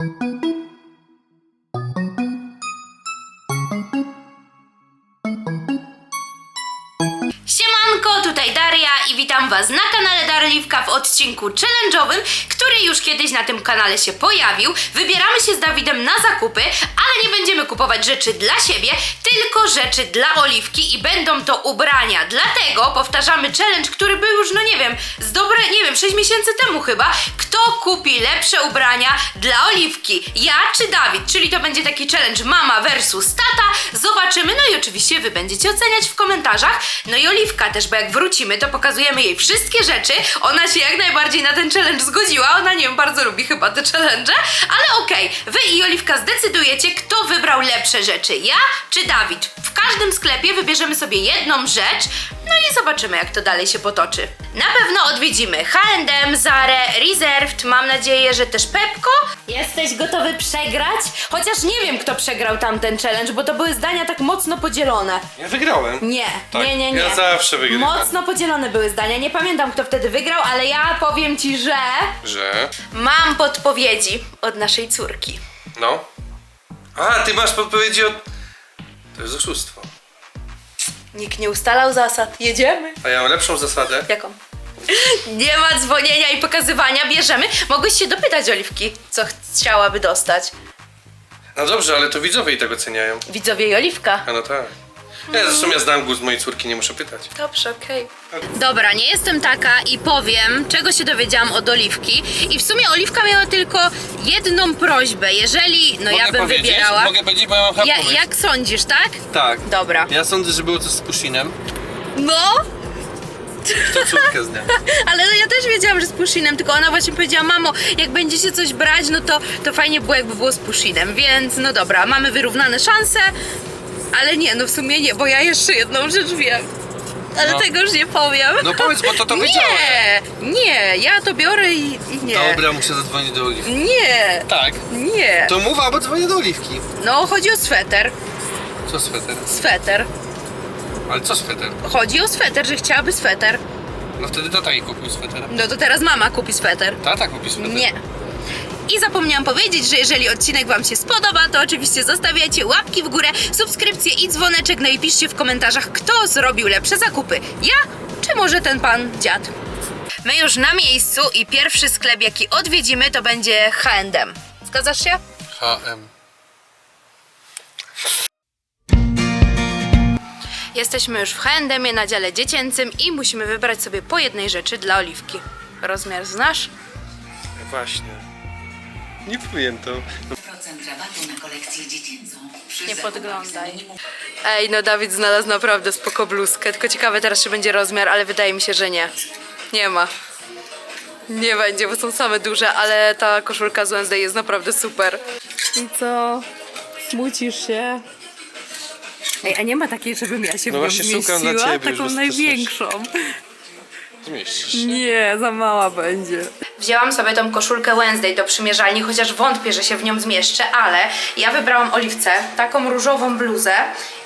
thank you. Siemanko, tutaj Daria i witam Was na kanale Darliwka w odcinku challenge'owym, który już kiedyś na tym kanale się pojawił. Wybieramy się z Dawidem na zakupy, ale nie będziemy kupować rzeczy dla siebie, tylko rzeczy dla Oliwki i będą to ubrania. Dlatego powtarzamy challenge, który był już, no nie wiem, z dobre, nie wiem, 6 miesięcy temu chyba. Kto kupi lepsze ubrania dla Oliwki? Ja czy Dawid? Czyli to będzie taki challenge mama versus tata. Zobaczymy, no i oczywiście Wy będziecie oceniać w komentarzach. No i Oliwka też, bo jak wrócimy, to pokazujemy jej wszystkie rzeczy. Ona się jak najbardziej na ten challenge zgodziła. Ona, nie wiem, bardzo lubi chyba te challenge, ale okej. Wy i Oliwka zdecydujecie, kto wybrał lepsze rzeczy. Ja czy Dawid? W każdym sklepie wybierzemy sobie jedną rzecz, no i zobaczymy, jak to dalej się potoczy. Na pewno odwiedzimy H&M, Zara, Reserved, mam nadzieję, że też Pepko. Jesteś gotowy przegrać? Chociaż nie wiem, kto przegrał tamten challenge, bo to były zdania tak mocno podzielone. Ja wygrałem. Nie, Tak, nie, nie, nie. ja zawsze wygrywam. Mocno podzielone były zdania. Nie pamiętam, kto wtedy wygrał, ale ja powiem ci, że Że? mam podpowiedzi od naszej córki. No. A, ty masz podpowiedzi od... To jest oszustwo. Nikt nie ustalał zasad. Jedziemy. A ja mam lepszą zasadę. Jaką? Nie ma dzwonienia i pokazywania, bierzemy. Mogłeś się dopytać Oliwki, co chciałaby dostać. No dobrze, ale to widzowie i tak oceniają. Widzowie i Oliwka. A no tak. Ja zresztą ja znam głos mojej córki, nie muszę pytać. Dobrze, okej. Dobra, nie jestem taka i powiem, czego się dowiedziałam od Oliwki. I w sumie Oliwka miała tylko jedną prośbę. Jeżeli, no ja bym wybierała. Mogę powiedzieć, bo ja mam Ja, ja, jak sądzisz, tak? Tak. Dobra. Ja sądzę, że było coś z Pushinem. No, To córkę znam. ale no ja też wiedziałam, że z Pushinem, tylko ona właśnie powiedziała, mamo, jak będziecie coś brać, no to, to fajnie było, jakby było z Pushinem, więc no dobra, mamy wyrównane szanse, ale nie, no w sumie nie, bo ja jeszcze jedną rzecz wiem. Ale No. tego już nie powiem. No powiedz, bo to to wiedziałem. Nie, nie, ja to biorę i, i nie. Dobra, muszę zadzwonić do Oliwki. Nie, Tak. nie. To mów, albo dzwonię do Oliwki. No, chodzi o sweter. Co sweter? Sweter. Ale co sweter? Chodzi o sweter, że chciałaby sweter. No wtedy tata jej kupił swetera. No to teraz mama kupi sweter. Tata kupi sweter. Nie. I zapomniałam powiedzieć, że jeżeli odcinek Wam się spodoba, to oczywiście zostawiacie łapki w górę, subskrypcję i dzwoneczek, no i piszcie w komentarzach, kto zrobił lepsze zakupy. Ja, czy może ten pan dziad? My już na miejscu i pierwszy sklep, jaki odwiedzimy, to będzie H&M. Zgadzasz się? HM. Jesteśmy już w H&M na dziale dziecięcym i musimy wybrać sobie po jednej rzeczy dla Oliwki. Rozmiar znasz? Właśnie. Nie powiem to. Procent rabatu na kolekcję dziecięcą. Przy Nie zakupach podglądaj. minimum Ej, no Dawid znalazł naprawdę spoko bluzkę, tylko ciekawe teraz czy będzie rozmiar, ale wydaje mi się, że nie. Nie ma. Nie będzie, bo są same duże, ale ta koszulka z Wednesday jest naprawdę super. I co? Smucisz się? Ej, a nie ma takiej, żebym ja się No w nią właśnie szukam dla zmieściła? ciebie, Taką największą. Zmieścisz. Nie, za mała będzie. Wzięłam sobie tą koszulkę Wednesday do przymierzalni, chociaż wątpię, że się w nią zmieszczę, ale ja wybrałam oliwce, taką różową bluzę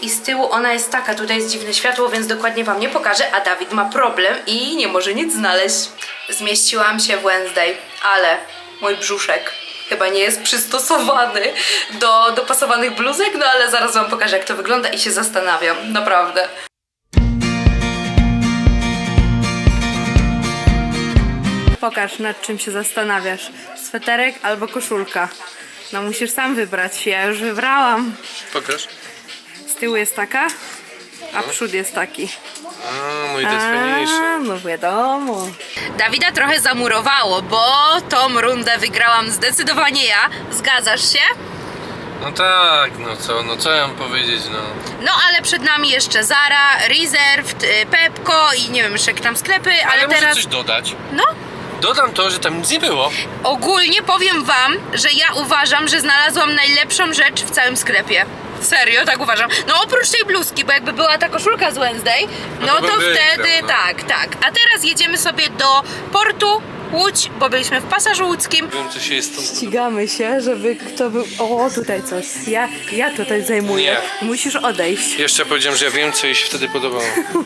i z tyłu ona jest taka, tutaj jest dziwne światło, więc dokładnie wam nie pokażę, a Dawid ma problem i nie może nic znaleźć. Zmieściłam się w Wednesday, ale mój brzuszek chyba nie jest przystosowany do dopasowanych bluzek, no ale zaraz wam pokażę jak to wygląda i się zastanawiam, naprawdę. Pokaż, nad czym się zastanawiasz. Sweterek albo koszulka. No musisz sam wybrać. Ja już wybrałam. Pokaż. Z tyłu jest taka, a przód jest taki. A, mój to jest fajniejszy. A, no wiadomo. Dawida trochę zamurowało, bo tą rundę wygrałam zdecydowanie ja. Zgadzasz się? No tak, no co, no co ja mam powiedzieć, no. No ale przed nami jeszcze Zara, Reserved, y, Pepko i nie wiem jeszcze jak tam sklepy, ale, Ale, muszę teraz... coś dodać. No, Dodam to, że tam nic nie było. Ogólnie powiem wam, że ja uważam, że znalazłam najlepszą rzecz w całym sklepie. Serio, tak uważam. No oprócz tej bluzki, bo jakby była ta koszulka z Wednesday, no, No to wygrał, wtedy no. tak, tak. A teraz jedziemy sobie do portu Łódź, bo byliśmy w pasażu łódzkim. Wiem, co się jest stąd. Ścigamy się, żeby kto był... O, tutaj coś. Ja, ja tutaj zajmuję. Nie. Musisz odejść. Jeszcze powiedziałem, że ja wiem, co jej się wtedy podobało.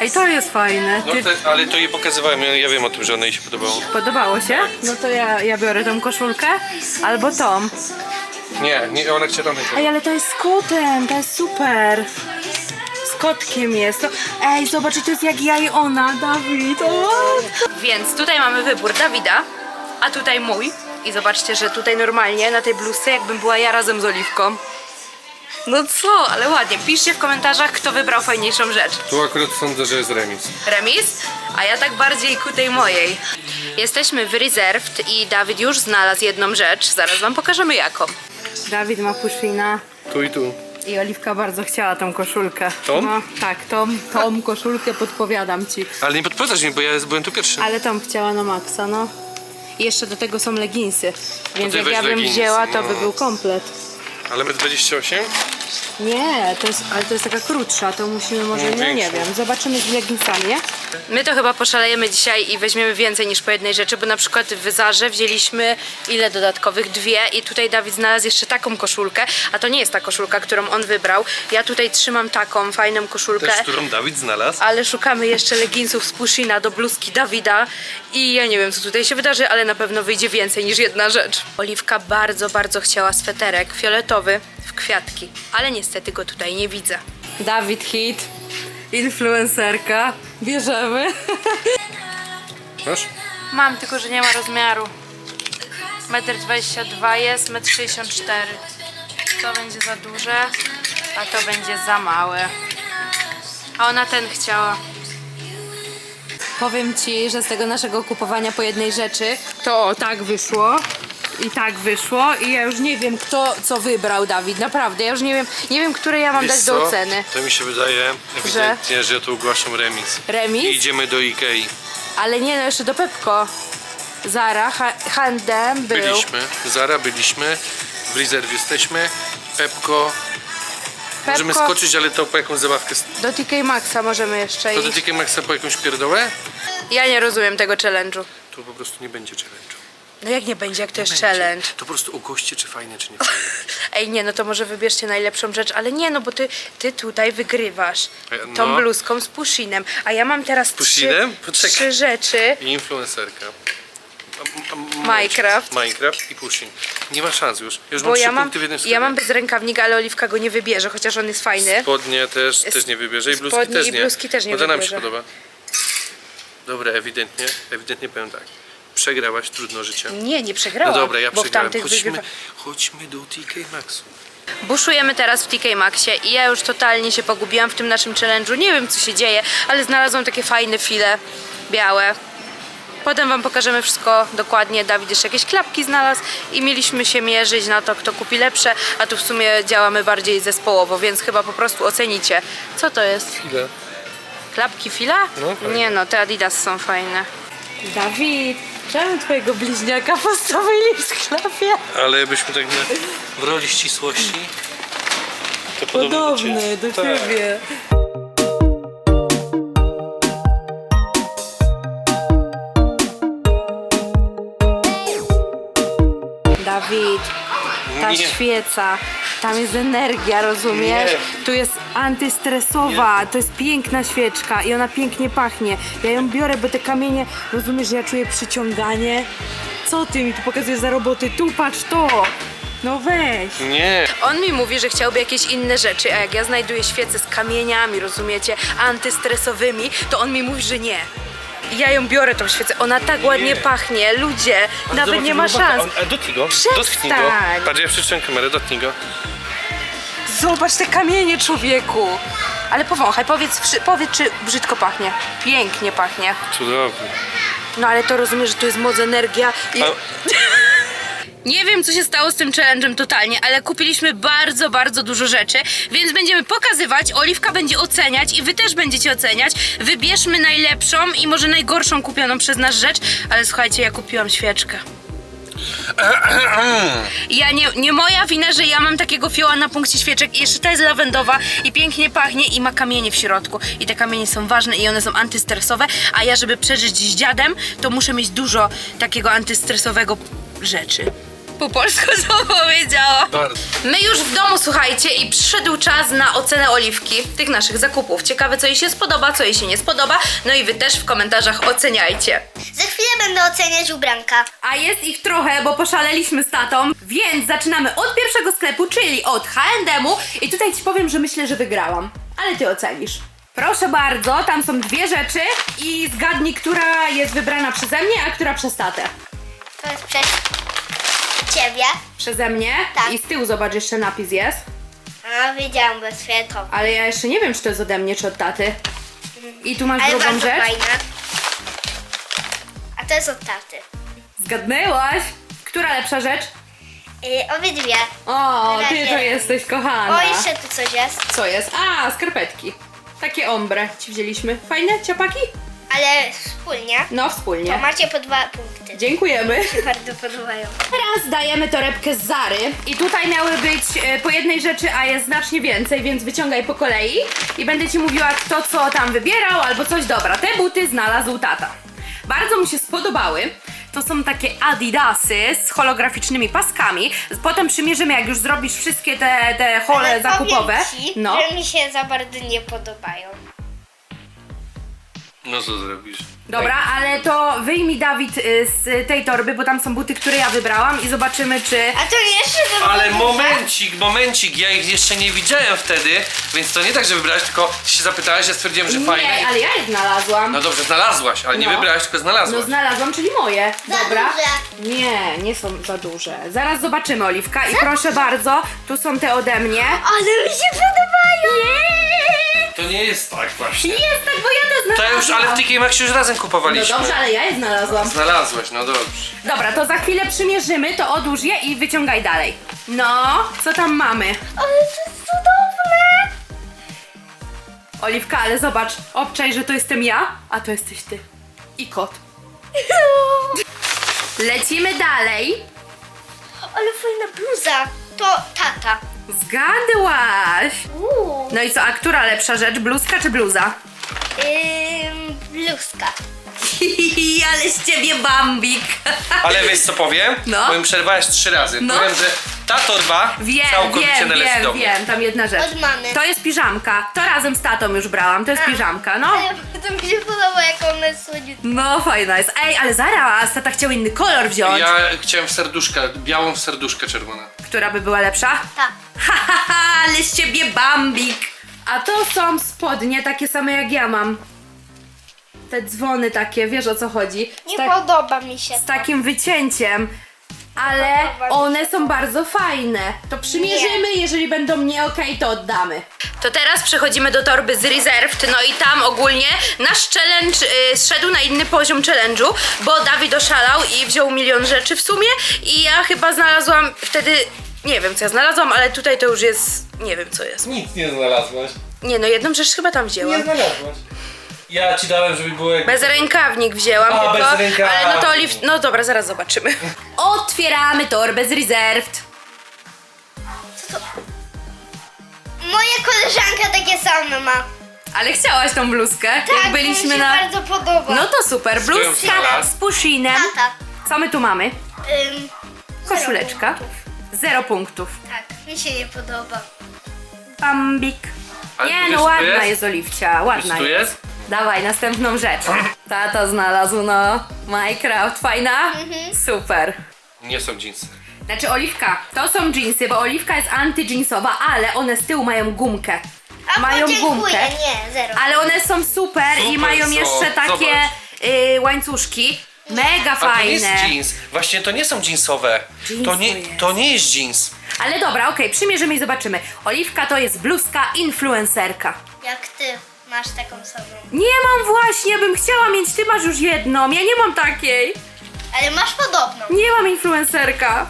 Ej, to jest fajne. No, Ty te, ale to jej pokazywałem, ja, ja wiem o tym, że ona jej się podobało. podobało się? No to ja, ja biorę tą koszulkę albo tą. Nie, nie ona chciała tamtą. Ej, ale to jest z kotem, to jest super. Z kotkiem jest. To... Ej, zobacz, to jest jak ja i ona, Dawid. O! Więc tutaj mamy wybór Dawida, a tutaj mój. I zobaczcie, że tutaj normalnie na tej bluzce jakbym była ja razem z Oliwką. No co, ale ładnie. Piszcie w komentarzach, kto wybrał fajniejszą rzecz. Tu akurat sądzę, że jest remis. Remis, a ja tak bardziej ku tej mojej. Jesteśmy w Reserved i Dawid już znalazł jedną rzecz. Zaraz wam pokażemy jaką. Dawid ma puszina Tu i tu. i Oliwka bardzo chciała tą koszulkę. Tą? No, tak, tą, tą koszulkę podpowiadam ci. Ale nie podpowiadasz mi, bo ja byłem tu pierwszy. Ale tą chciała na maksa, no. I jeszcze do tego są leginsy. Więc ty jak weź ja bym leginsy, wzięła, to no. by był komplet. Ale metr 28? Nie, to jest, ale to jest taka krótsza, to musimy może, No, no nie wiem, zobaczymy z leginsami, nie? My to chyba poszalejemy dzisiaj i weźmiemy więcej niż po jednej rzeczy, bo na przykład w Wezarze wzięliśmy ile dodatkowych? Dwie i tutaj Dawid znalazł jeszcze taką koszulkę, a to nie jest ta koszulka, którą on wybrał. Ja tutaj trzymam taką fajną koszulkę. Też, którą Dawid znalazł. Ale szukamy jeszcze leginsów z Pushina do bluzki Dawida i ja nie wiem co tutaj się wydarzy, ale na pewno wyjdzie więcej niż jedna rzecz. Oliwka bardzo, bardzo chciała sweterek fioletowy kwiatki, ale niestety go tutaj nie widzę. Dawid Hit, influencerka, bierzemy. Masz? Mam, tylko że nie ma rozmiaru. 1,22 m jest, 1,64 m. To będzie za duże, a to będzie za małe. A ona ten chciała. Powiem Ci, że z tego naszego kupowania po jednej rzeczy to tak wyszło i tak wyszło i ja już nie wiem kto co wybrał Dawid, naprawdę, ja już nie wiem, nie wiem które ja mam Wiesz dać co? do oceny. To mi się wydaje ewidentnie, że, tu ogłaszam remis. Remis? I idziemy do Ikei. Ale nie, no jeszcze do Pepko. Zara, ha Handem był. Byliśmy. Zara byliśmy. W rezerwie jesteśmy. Pepko. Możemy Pepko, skoczyć, ale to po jakąś zabawkę. do TK Maxa możemy jeszcze To do iść. TK Maxa po jakąś pierdołę? Ja nie rozumiem tego challenge'u. Tu po prostu nie będzie challenge'u. No jak nie będzie, jak to jest Będzie. challenge? To po prostu ugoście, czy fajne, czy nie fajne. Ej, nie, no to może wybierzcie najlepszą rzecz, ale nie, no bo ty, ty tutaj wygrywasz E, tą no. bluzką z Pushinem, a ja mam teraz trzy, Pushinem? Poczekaj. trzy rzeczy. I influencerka. A- a- Minecraft. Minecraft i Pushing. Nie ma szans już. Już Bo mam trzy ja mam, punkty w jednym ja mam bez rękawnika, ale Oliwka go nie wybierze, chociaż on jest fajny. Spodnie też, też nie wybierze i bluzki Spodnie też i nie. bluzki też nie to nam się wybierze. podoba. Dobra, ewidentnie, ewidentnie powiem tak. Przegrałaś trudno życie. Nie, nie przegrałam, No dobra, ja bo przegrałem. Chodźmy, wygrywa... chodźmy do TK Maxu. Buszujemy teraz w TK Maxie i ja już totalnie się pogubiłam w tym naszym challenge'u. Nie wiem co się dzieje, ale znalazłam takie fajne file białe. Potem wam pokażemy wszystko dokładnie. Dawid jeszcze jakieś klapki znalazł i mieliśmy się mierzyć na to, kto kupi lepsze, a tu w sumie działamy bardziej zespołowo, więc chyba po prostu ocenicie. Co to jest? Ile? Klapki fila? No. Nie no, te Adidas są fajne. Dawid, czemu twojego bliźniaka postawili w sklepie? Ale byśmy tak nie... w roli ścisłości. To Podobny do Tak. ciebie. Dawid, ta Nie. świeca, tam jest energia, rozumiesz? Nie. Tu jest antystresowa, to jest piękna świeczka i ona pięknie pachnie. Ja ją biorę, bo te kamienie, rozumiesz, że ja czuję przyciąganie. Co ty mi tu pokazujesz za roboty? Tu patrz to! No weź! Nie. On mi mówi, że chciałby jakieś inne rzeczy, a jak ja znajduję świece z kamieniami, rozumiecie, antystresowymi, to on mi mówi, że nie. Ja ją biorę tą świecę, ona tak ładnie pachnie, ludzie, nawet nie ma szans. A dotknij go. Przestań. Dotknij go. Patrz, ja przytrzymam kamerę, dotknij go. Zobacz te kamienie, człowieku. Ale powąchaj, powiedz, wszy- powiedz, czy brzydko pachnie. Pięknie pachnie. Cudownie. No ale to rozumiesz, że tu jest moc, energia i... A, Nie wiem, co się stało z tym challenge'em totalnie, ale kupiliśmy bardzo, bardzo dużo rzeczy, więc będziemy pokazywać, Oliwka będzie oceniać i wy też będziecie oceniać. Wybierzmy najlepszą i może najgorszą kupioną przez nas rzecz, ale słuchajcie, ja kupiłam świeczkę. Ja nie, nie moja wina, że ja mam takiego fioła na punkcie świeczek jeszcze ta jest lawendowa i pięknie pachnie i ma kamienie w środku. I te kamienie są ważne i one są antystresowe, a ja żeby przeżyć z dziadem, to muszę mieć dużo takiego antystresowego rzeczy. Po polsku to powiedziała. Bardzo. My już w domu, słuchajcie, i przyszedł czas na ocenę Oliwki, tych naszych zakupów. Ciekawe, co jej się spodoba, co jej się nie spodoba. No i wy też w komentarzach oceniajcie. Za chwilę będę oceniać ubranka. A jest ich trochę, bo poszaleliśmy z tatą, więc zaczynamy od pierwszego sklepu, czyli od H&M-u i tutaj ci powiem, że myślę, że wygrałam. Ale ty ocenisz. Proszę bardzo, tam są dwie rzeczy i zgadnij, która jest wybrana przeze mnie, a która przez tatę. To jest przez ciebie. Przeze mnie Tak. i z tyłu zobacz, jeszcze napis jest. A, wiedziałam, bo fioletowy. Ale ja jeszcze nie wiem, czy to jest ode mnie, czy od taty. I tu masz Ale drugą bardzo rzecz. fajne. A to jest od taty. Zgadnęłaś! Która lepsza rzecz? Yy, obydwie. O, Na ty razie. to jesteś kochana. O, jeszcze tu coś jest. Co jest? A, skarpetki. Takie ombre ci wzięliśmy. Fajne, ciapaki? Ale wspólnie. No, To wspólnie. macie po dwa punkty. Dziękujemy. Mi się bardzo podobają. Teraz dajemy torebkę z Zary i tutaj miały być e, po jednej rzeczy, a jest znacznie więcej, więc wyciągaj po kolei i będę ci mówiła kto co tam wybierał albo coś. Dobra, te buty znalazł tata. Bardzo mi się spodobały. To są takie adidasy z holograficznymi paskami. Potem przymierzymy, jak już zrobisz wszystkie te, te hole Ale zakupowe. Ci, No, że mi się za bardzo nie podobają. No co zrobisz? dobra, ale to wyjmij Dawid y, z tej torby, bo tam są buty, które ja wybrałam i zobaczymy, czy A to jeszcze to Ale było momencik, momencik, ja ich jeszcze nie widziałem wtedy, więc to nie tak, że wybrałeś, tylko się zapytałeś, ja stwierdziłem, że fajne. Nie, ale ja je znalazłam. No dobrze, znalazłaś, ale nie No. wybrałaś, tylko znalazłaś. No znalazłam, czyli moje. Za Dobra. duże. Nie, nie są za duże. Zaraz zobaczymy, Oliwka. I proszę bardzo, tu są te ode mnie. Ale mi się podobają! To nie jest tak właśnie. Jest tak, bo ja to To znalazłam. już, ale w TK Maxie już razem No kupowaliśmy. dobrze, ale ja je znalazłam. Znalazłaś, no dobrze. Dobra, to za chwilę przymierzymy, to odłóż je i wyciągaj dalej. No, co tam mamy? Ale to jest cudowne! Oliwka, ale zobacz, obczaj, że to jestem ja, a to jesteś ty. I kot. Lecimy dalej. Ale fajna bluza. To tata. Zgadłaś. Uuu. No i co, a która lepsza rzecz, bluzka czy bluza? Ym, bluzka. ale z ciebie bambik. Ale wiesz co powiem? No. Bo mi przerwałaś trzy razy. No. Powiem, że ta torba Wiem, całkowicie wiem, należy wiem, do mnie. wiem, tam jedna rzecz. Od mamy. To jest piżamka. To razem z tatą już brałam, to jest A. piżamka, no. Ale to mi się podoba, jak ona jest słodziutka. No, fajna jest. Ej, ale zaraz, tata chciał inny kolor wziąć. Ja chciałem w serduszka, białą w serduszkę czerwona. Która by była lepsza? Tak. Ha, ha, ha, ale z ciebie bambik. A to są spodnie takie same jak ja mam. Te dzwony takie, wiesz o co chodzi? Nie tak- podoba mi się. z takim wycięciem. Ale one są bardzo fajne. To przymierzymy, jeżeli będą nie ok, to oddamy. To teraz przechodzimy do torby z Reserved. No i tam ogólnie nasz challenge y, zszedł na inny poziom challenge'u, bo Dawid oszalał i wziął milion rzeczy w sumie. I ja chyba znalazłam wtedy. Nie wiem co ja znalazłam, ale tutaj to już jest. Nie wiem co jest. Nic nie znalazłaś. Nie no, jedną rzecz chyba tam wzięłam. znalazłaś. Ja ci dałem, żeby było jak... Bez rękawnik wzięłam A, tylko, bez rękawnik. ale no to oliw... No dobra, zaraz zobaczymy. Otwieramy torbę z Reserved. Moja koleżanka takie same ma. Ale chciałaś tą bluzkę, Tak, jak mi byliśmy się na... bardzo podoba. No to super, którą bluzka znalazł? z pushinem. Tata. Co my tu mamy? Ym, Koszuleczka. zero punktów. Zero punktów. Tak, mi się nie podoba. Bambik. Ale Nie wiesz, no, co ładna jest? jest Oliwcia, ładna co jest. jest? Dawaj, następną rzecz. Tata znalazł, no. Minecraft, fajna? Mhm. Super. Nie są jeansy. Znaczy Oliwka, to są jeansy, bo Oliwka jest anty-jeansowa, ale one z tyłu mają gumkę. A mają podziękuję. gumkę. Nie, zero. Ale one są super, i Super mają są, jeszcze takie y, łańcuszki. Mega A to nie jest fajne. jeans. Właśnie to nie są jeansowe. Jeans To to nie, jest. to nie jest jeans. Ale dobra, okej, przymierzymy i zobaczymy. Oliwka to jest bluzka influencerka. Jak ty masz taką samą. Nie mam właśnie, bym chciała mieć, ty masz już jedną, ja nie mam takiej. Ale masz podobną. Nie mam influencerka.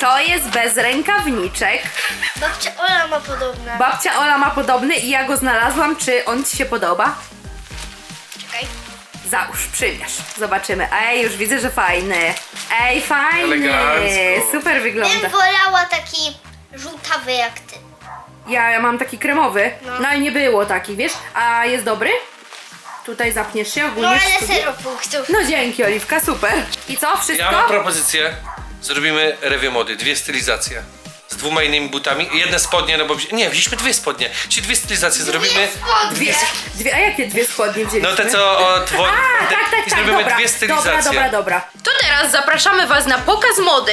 To jest bez rękawniczek. Babcia Ola ma podobne. Babcia Ola ma podobny i ja go znalazłam. Czy on ci się podoba? Czekaj. Załóż, przymierz. Zobaczymy. Ej, już widzę, że fajny. Ej, fajny. Elegancko. Super wygląda. Bym wolała taki żółtawy jak. Ja, ja mam taki kremowy. No. No. i nie było taki, wiesz? A jest dobry? Tutaj zapniesz się No ogólnie. w ale studiu. zero punktów. No dzięki, Oliwka, super. I co, wszystko? Ja mam propozycję. Zrobimy rewie mody, dwie stylizacje. Z dwoma innymi butami. Jedne spodnie, no bo... wzi- Nie, wzięliśmy dwie spodnie. Czyli dwie stylizacje zrobimy. Dwie Dwie, a jakie dwie spodnie wzięliśmy? No te co od wo- A, tak, tak, I tak, zrobimy dobra, dwie stylizacje. Dobra, dobra, dobra. To teraz zapraszamy Was na pokaz mody.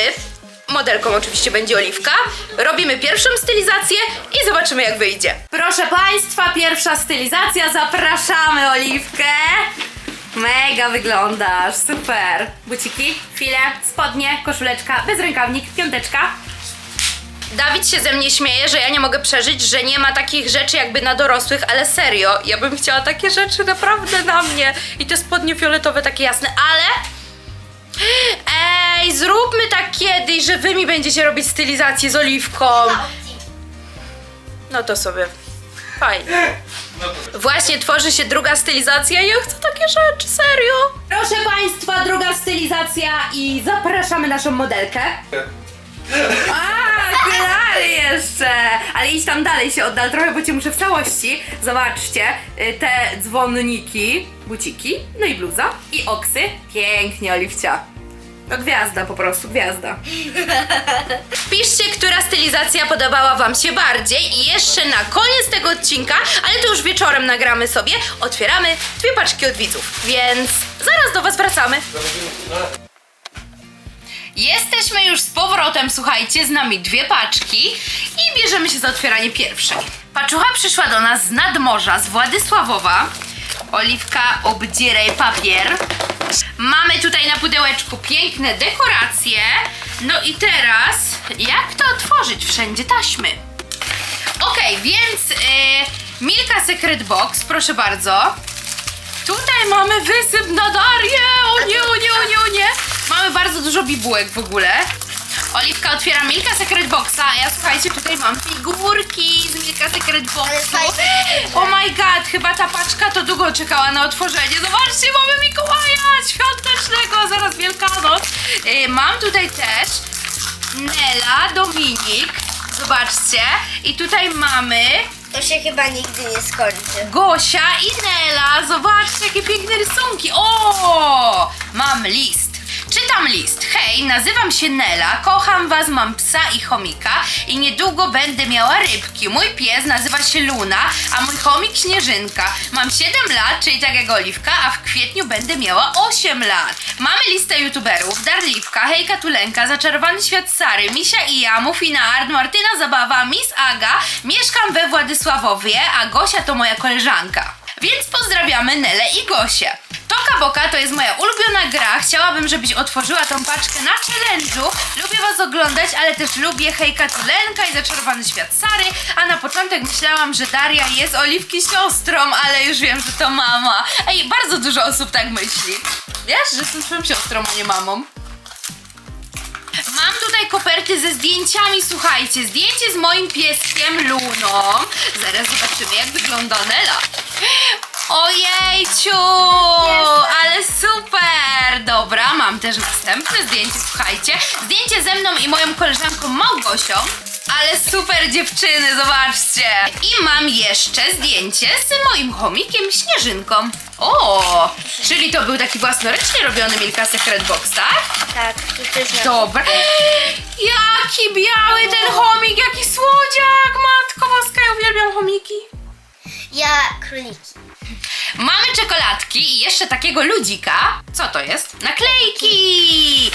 Modelką oczywiście będzie Oliwka. Robimy pierwszą stylizację i zobaczymy jak wyjdzie. Proszę Państwa, pierwsza stylizacja. Zapraszamy Oliwkę. Mega wyglądasz, super. Buciki, file, spodnie, koszuleczka, bezrękawnik, piąteczka. Dawid się ze mnie śmieje, że ja nie mogę przeżyć, że nie ma takich rzeczy jakby na dorosłych, ale serio, ja bym chciała takie rzeczy naprawdę na mnie. I te spodnie fioletowe takie jasne, ale... Ej, zróbmy tak kiedyś, że wy mi będziecie robić stylizację z oliwką. No to sobie. Fajnie. Właśnie tworzy się druga stylizacja i ja chcę takie rzeczy, serio. Proszę Państwa, druga stylizacja i zapraszamy naszą modelkę. A, okulary jeszcze! Ale idź tam dalej się oddal trochę, bo cię muszę w całości. Zobaczcie, y, te dzwonniki, buciki, no i bluza i oksy. Pięknie, Oliwcia. No gwiazda po prostu, gwiazda. Piszcie, która stylizacja podobała Wam się bardziej i jeszcze na koniec tego odcinka, ale to już wieczorem nagramy sobie, otwieramy dwie paczki od widzów, więc zaraz do Was wracamy. Jesteśmy już z powrotem, słuchajcie, z nami dwie paczki i bierzemy się za otwieranie pierwszej. Paczucha przyszła do nas z nadmorza, z Władysławowa. Oliwka, obdzieraj papier. Mamy tutaj na pudełeczku piękne dekoracje. No i teraz, jak to otworzyć? Wszędzie taśmy. Okej, więc yy, Milka Secret Box, proszę bardzo. Tutaj mamy wysyp na Darię! O nie, o nie, o nie, o nie! Mamy bardzo dużo bibułek w ogóle. Oliwka otwiera Milka Secret Boxa, a ja słuchajcie, tutaj mam figurki z Milka Secret Boxu. Oh my god, chyba ta paczka to długo czekała na otworzenie. Zobaczcie, mamy Mikołaja świątecznego, zaraz Wielkanoc. Yy, mam tutaj też Nela, Dominik. Zobaczcie. I tutaj mamy To się chyba nigdy nie skończy. Gosia i Nela. Zobaczcie, jakie piękne rysunki. O! Mam list. Czytam list. Hej, nazywam się Nela, kocham was, mam psa i chomika i niedługo będę miała rybki. Mój pies nazywa się Luna, a mój chomik Śnieżynka. Mam 7 lat, czyli tak jak Oliwka, a w kwietniu będę miała 8 lat. Mamy listę youtuberów. Darliwka, Hejka Tulenka, Zaczarowany Świat Sary, Misia i ja, Mufina Art, Martyna Zabawa, Miss Aga. Mieszkam we Władysławowie, a Gosia to moja koleżanka. Więc pozdrawiamy Nelę i Gosię. Toka Boka to jest moja ulubiona gra. Chciałabym, żebyś otworzyła tą paczkę na challenge'u. Lubię was oglądać, ale też lubię Hejka Tulenka i Zaczarowany Świat Sary. A na początek myślałam, że Daria jest Oliwki siostrą, ale już wiem, że to mama. Ej, bardzo dużo osób tak myśli. Wiesz, że jestem twoją siostrą, a nie mamą. Mam tutaj koperty ze zdjęciami, słuchajcie, zdjęcie z moim pieskiem Luną. Zaraz zobaczymy, jak wygląda Nela. Ojejciu, ale super! Dobra, mam też następne zdjęcie, słuchajcie. Zdjęcie ze mną i moją koleżanką Małgosią. Ale super dziewczyny, zobaczcie! I mam jeszcze zdjęcie z moim chomikiem Śnieżynką. O, czyli to był taki własnoręcznie robiony Milka Secret Box, tak? Tak, to też na... Dobra. Jaki biały ten chomik, jaki słodziak! Matko boska, ja uwielbiam chomiki. Ja króliki. Mamy czekoladki i jeszcze takiego ludzika. Co to jest? Naklejki!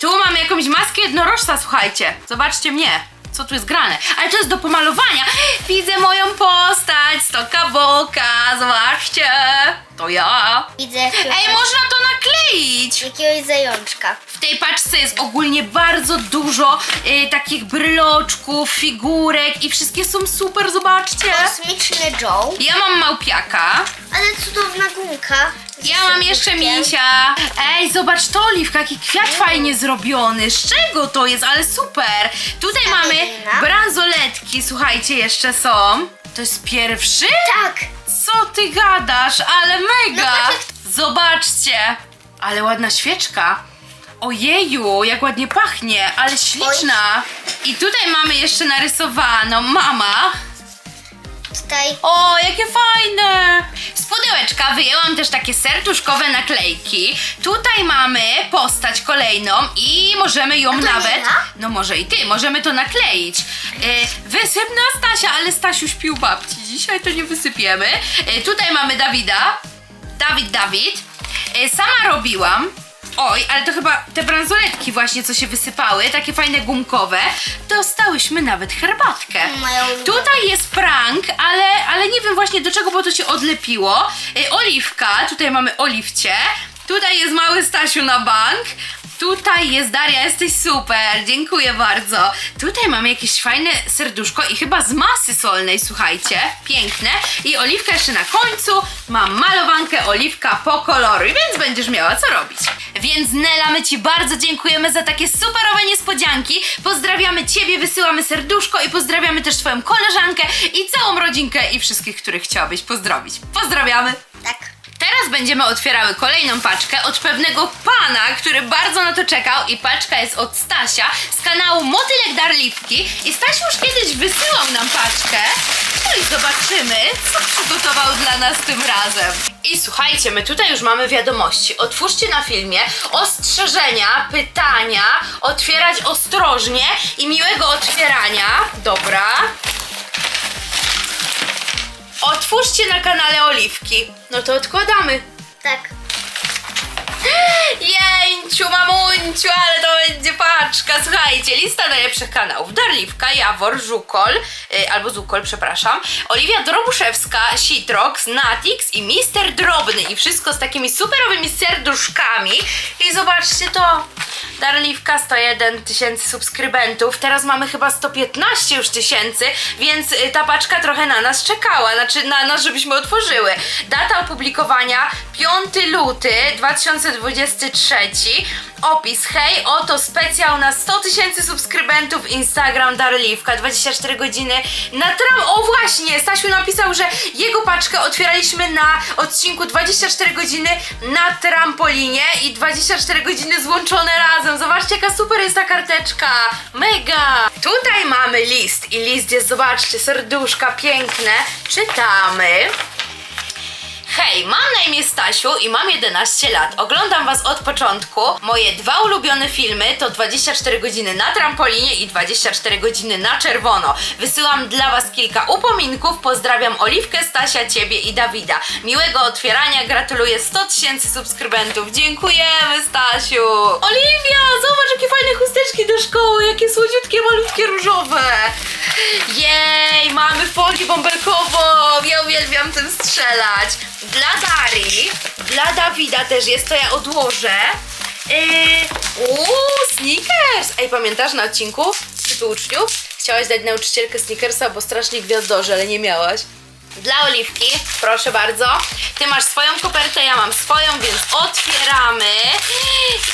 Tu mamy jakąś maskę jednorożca, słuchajcie. Zobaczcie mnie. Co tu jest grane? Ale to jest do pomalowania. Widzę moją postać, stoka boka, zobaczcie. To ja. Widzę jakiegoś, Ej, można to nakleić. jakiegoś zajączka. W tej paczce jest ogólnie bardzo dużo y, takich bryloczków, figurek i wszystkie są super, zobaczcie. Kosmiczny Joe. Ja mam małpiaka, Ale cudowna gumka. Ja mam jeszcze misia. Ej, zobacz to, Oliwka, jaki kwiat fajnie zrobiony. Z czego to jest? Ale super. Tutaj mamy Ewelina. bransoletki, słuchajcie, jeszcze są. To jest pierwszy? Tak. Co ty gadasz? Ale mega! No tak Zobaczcie! Ale ładna świeczka. Ojeju, jak ładnie pachnie, ale śliczna. I tutaj mamy jeszcze narysowaną mama. Tutaj O, jakie fajne! Z pudełeczka wyjęłam też takie serduszkowe naklejki. Tutaj mamy postać kolejną i możemy ją A to nawet. ja? No może i ty, możemy to nakleić. E, wysypna Stasia, ale Stasiu śpił babci. Dzisiaj to nie wysypiemy. E, tutaj mamy Dawida. Dawid, Dawid. E, sama robiłam. Oj, ale to chyba te bransoletki właśnie, co się wysypały, takie fajne gumkowe, dostałyśmy nawet herbatkę. Moja ulubiona. Tutaj jest prank, ale, ale nie wiem właśnie do czego, bo to się odlepiło. Y, oliwka, tutaj mamy oliwcie. Tutaj jest mały Stasiu na bank. Tutaj jest Daria, jesteś super, dziękuję bardzo. Tutaj mamy jakieś fajne serduszko i chyba z masy solnej, słuchajcie, piękne. I oliwka jeszcze na końcu, mam malowankę oliwka po kolory, więc będziesz miała co robić. Więc Nela, my Ci bardzo dziękujemy za takie superowe niespodzianki. Pozdrawiamy Ciebie, wysyłamy serduszko i pozdrawiamy też Twoją koleżankę i całą rodzinkę i wszystkich, których chciałabyś pozdrowić. Pozdrawiamy! tak. Teraz będziemy otwierały kolejną paczkę od pewnego pana, który bardzo na to czekał i paczka jest od Stasia z kanału Motylek Darliwki i Stasiu już kiedyś wysyłał nam paczkę. No i zobaczymy, co przygotował dla nas tym razem. I słuchajcie, my tutaj już mamy wiadomości. Otwórzcie na filmie ostrzeżenia, pytania, otwierać ostrożnie i miłego otwierania. Dobra. Otwórzcie na kanale Oliwki. No to odkładamy. Tak. Jeńciu, mamunciu, ale to będzie paczka. Słuchajcie, lista najlepszych kanałów. Darliwka, Jawor, Żukol, y, albo Zukol, przepraszam. Oliwia Drobuszewska, Citrox, Natix i Mister Drobny. I wszystko z takimi superowymi serduszkami. I zobaczcie to. Darliwka 101 tysięcy subskrybentów. Teraz mamy chyba 115 już tysięcy, więc y, ta paczka trochę na nas czekała. Znaczy na nas, żebyśmy otworzyły. Data opublikowania 5 luty 2023. Opis, hej, oto specjal na 100 tysięcy subskrybentów Instagram Darliwka, 24 godziny na tram... O właśnie, Stasiu napisał, że jego paczkę otwieraliśmy na odcinku 24 godziny na trampolinie i 24 godziny złączone razem. Zobaczcie, jaka super jest ta karteczka. Mega! Tutaj mamy list i list jest, zobaczcie, serduszka piękne. Czytamy. Hej, mam na imię Stasiu i mam 11 lat. Oglądam Was od początku. Moje dwa ulubione filmy to 24 godziny na trampolinie i 24 godziny na czerwono. Wysyłam dla Was kilka upominków. Pozdrawiam Oliwkę, Stasia, Ciebie i Dawida. Miłego otwierania, gratuluję 100 tysięcy subskrybentów. Dziękujemy, Stasiu! Oliwia, zobacz jakie fajne chusteczki do szkoły, jakie słodziutkie, malutkie, różowe. Jej, uwielbiam tym strzelać. Dla Darii, dla Dawida też jest, to ja odłożę. Yy, uuu, Snickers! Ej, pamiętasz na odcinku typu uczniów? Chciałaś dać nauczycielkę Snickersa, bo strasznie gwiazdorzy, ale nie miałaś. Dla Oliwki, proszę bardzo. Ty masz swoją kopertę, ja mam swoją, więc otwieramy.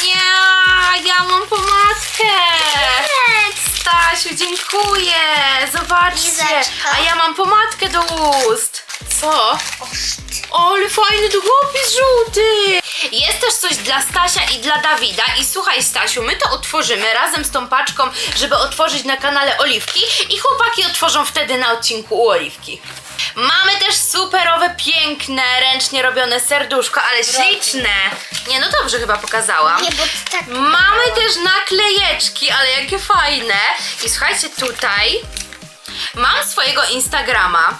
Nie, ja mam pomadkę. Stasiu, dziękuję. Zobaczcie. A ja mam pomadkę do ust. Co? Ale fajny długopis żółty! Jest też coś dla Stasia i dla Dawida. I słuchaj, Stasiu, my to otworzymy razem z tą paczką, żeby otworzyć na kanale Oliwki i chłopaki otworzą wtedy na odcinku u Oliwki. Mamy też superowe, piękne, ręcznie robione serduszko, ale śliczne. Nie, no dobrze chyba pokazałam. Nie, bo tak. Mamy też naklejeczki, ale jakie fajne. I słuchajcie, tutaj mam swojego Instagrama.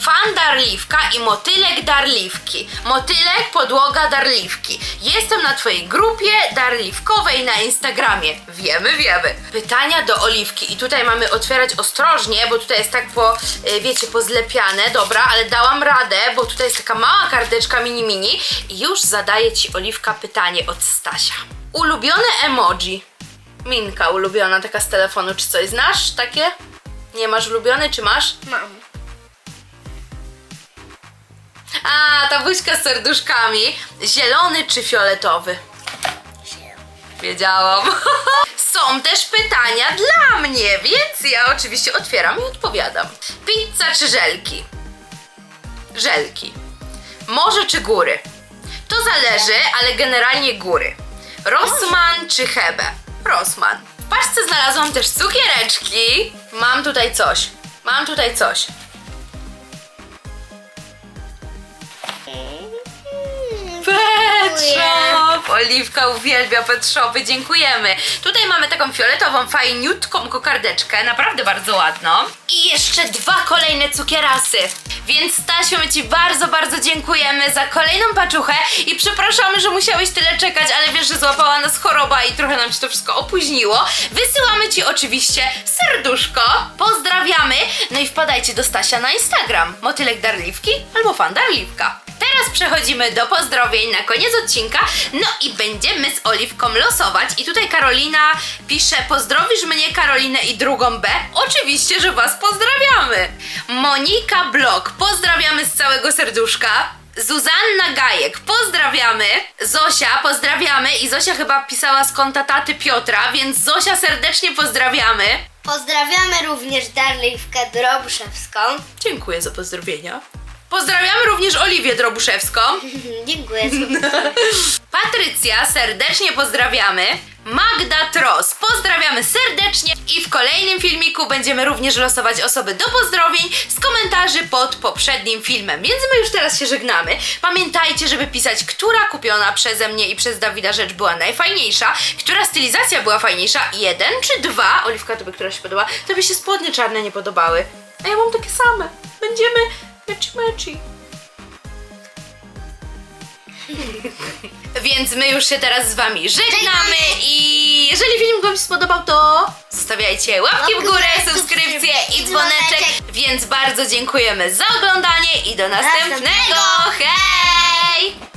Fan Darliwka i Motylek Darliwki. Motylek, podłoga Darliwki. Jestem na Twojej grupie Darliwkowej na Instagramie. Wiemy, wiemy. Pytania do Oliwki. I tutaj mamy otwierać ostrożnie, bo tutaj jest tak po, y, wiecie, pozlepiane. Dobra, ale dałam radę, bo tutaj jest taka mała karteczka mini mini. I już zadaje Ci Oliwka pytanie od Stasia. Ulubione emoji. Minka ulubiona, taka z telefonu, czy coś znasz takie? Nie masz ulubiony, czy masz? Mam. A, ta buźka z serduszkami. Zielony czy fioletowy? Wiedziałam. Są też pytania dla mnie, więc ja oczywiście otwieram i odpowiadam. Pizza czy żelki? Żelki. Morze czy góry? To zależy, ale generalnie góry. Rosman czy Hebe? Rosman. W paczce znalazłam też cukiereczki. Mam tutaj coś. Mam tutaj coś. Pet Shop! Oliwka uwielbia pet shopy, dziękujemy. Tutaj mamy taką fioletową, fajniutką kokardeczkę, naprawdę bardzo ładną. I jeszcze dwa kolejne cukierasy. Więc Stasiu, my Ci bardzo, bardzo dziękujemy za kolejną paczuchę i przepraszamy, że musiałeś tyle czekać, ale wiesz, że złapała nas choroba i trochę nam się to wszystko opóźniło. Wysyłamy Ci oczywiście serduszko, pozdrawiamy, no i wpadajcie do Stasia na Instagram, motylek darliwki albo fan darliwka. Teraz przechodzimy do pozdrowień na koniec odcinka, no i będziemy z Oliwką losować. I tutaj Karolina pisze, pozdrowisz mnie Karolinę i drugą B? Oczywiście, że Was pozdrawiamy. Monika Blok, pozdrawiamy z całego serduszka. Zuzanna Gajek, pozdrawiamy. Zosia, pozdrawiamy. I Zosia chyba pisała z konta taty Piotra, więc Zosia serdecznie pozdrawiamy. Pozdrawiamy również Darliwkę Drobszewską. Dziękuję za pozdrowienia. Pozdrawiamy również Oliwię Drobuszewską. Dziękuję. Patrycja, serdecznie pozdrawiamy. Magda Tros, pozdrawiamy serdecznie i w kolejnym filmiku będziemy również losować osoby do pozdrowień z komentarzy pod poprzednim filmem. Więc my już teraz się żegnamy. Pamiętajcie, żeby pisać, która kupiona przeze mnie i przez Dawida rzecz była najfajniejsza, która stylizacja była fajniejsza, jeden czy dwa. Oliwka, tobie która się podoba? Tobie się spodnie czarne nie podobały. A ja mam takie same. Będziemy meci meci. Więc my już się teraz z wami żegnamy i jeżeli film wam się spodobał, to zostawiajcie łapki w górę, subskrypcje i dzwoneczek. Więc bardzo dziękujemy za oglądanie i do. Następnego. Hej!